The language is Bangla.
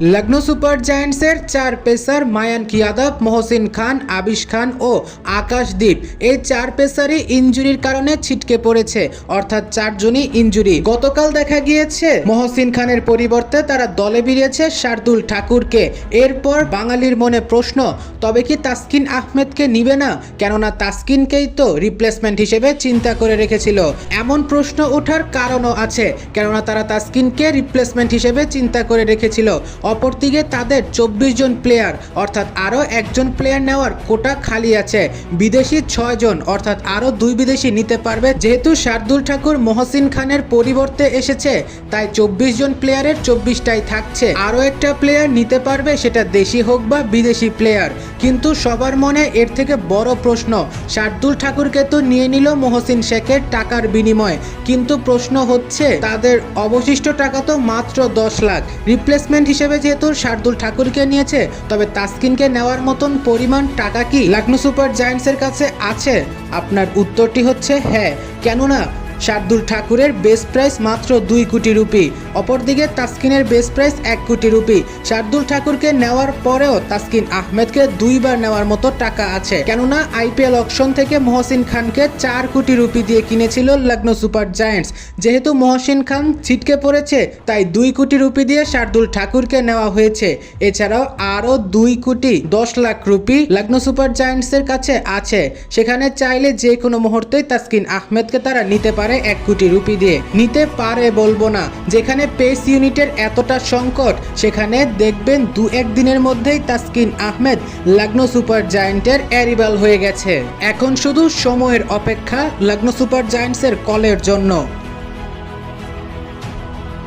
লখনৌ সুপার জায়ান্টসের চার পেসার মায়াঙ্ক যাদব মহসিন খান, আবিশ খান ও আকাশদীপ এই চার পেসারই ইনজুরির কারণে ছিটকে পড়েছে। অর্থাৎ চারজনই ইনজুরি গতকাল দেখা গিয়েছে, মহসিন খানের পরিবর্তে তারা দলে বেরিয়েছে শার্দুল ঠাকুরকে। এরপর বাঙালির মনে প্রশ্ন, তবে কি তাসকিন আহমেদকে নিবে না? কেননা তাসকিনকেই তো রিপ্লেসমেন্ট হিসেবে চিন্তা করে রেখেছিল। এমন প্রশ্ন ওঠার কারণও আছে, কেননা তারা তাসকিনকে রিপ্লেসমেন্ট হিসেবে চিন্তা করে রেখেছিল। অপরদিকে তাদের চব্বিশ জন প্লেয়ার অর্থাৎ আরও একজন প্লেয়ার নেওয়ার কোটা খালি আছে। বিদেশি ছয় জন, অর্থাৎ আরও দুই বিদেশি নিতে পারবে। যেহেতু শার্দুল ঠাকুর মহসিন খানের পরিবর্তে এসেছে, তাই চব্বিশ জন প্লেয়ারের চব্বিশটাই থাকছে। আরও একটা প্লেয়ার নিতে পারবে, সেটা দেশি হোক বা বিদেশি প্লেয়ার কিন্তু সবার মনে এর থেকে বড় প্রশ্ন, শার্দুল ঠাকুরকে তো নিয়ে নিল মহসিন শেখের টাকার বিনিময়ে। কিন্তু প্রশ্ন হচ্ছে, তাদের অবশিষ্ট টাকা তো মাত্র দশ লাখ। রিপ্লেসমেন্ট হিসেবে যেহেতু শার্দুল ঠাকুরকে নিয়েছে, তবে তাসকিনকে নেওয়ার মতন পরিমাণ টাকা কি লখনৌ সুপার জায়ান্টসের কাছে আছে? আপনার উত্তরটি হচ্ছে হ্যাঁ। কেননা শার্দুল ঠাকুরের বেস প্রাইস মাত্র দুই কোটি রুপি, অপরদিকে তাসকিনের বেস প্রাইস এক কোটি রুপি। শার্দুল ঠাকুরকে নেওয়ার পরেও তাসকিন আহমেদকে দুইবার নেওয়ার মতো টাকা আছে। কেননা, আইপিএল অকশন থেকে মহসিন খানকে চার কোটি রুপি দিয়ে কিনেছিল লগ্ন সুপার জায়েন্টস। যেহেতু মহসিন খান ছিটকে পড়েছে, তাই দুই কোটি রুপি দিয়ে শার্দুল ঠাকুরকে নেওয়া হয়েছে। এছাড়াও আরও দুই কোটি দশ লাখ রুপি লগ্ন সুপার জায়ান্টসের কাছে আছে। সেখানে চাইলে যে কোনো মুহূর্তেই তাসকিন আহমেদকে তারা নিতে পারে এক কোটি রুপি দিয়ে। নিতে পারে বলব না। যেখানে পেস ইউনিটের এতটা সংকট, সেখানে দেখবেন দু একদিনের মধ্যেই তাসকিন আহমেদ লগ্ন সুপার জায়ান্টের অ্যারিবাল হয়ে গেছে। এখন শুধু সময়ের অপেক্ষা লগ্ন সুপার জায়েন্টসের কলের জন্য।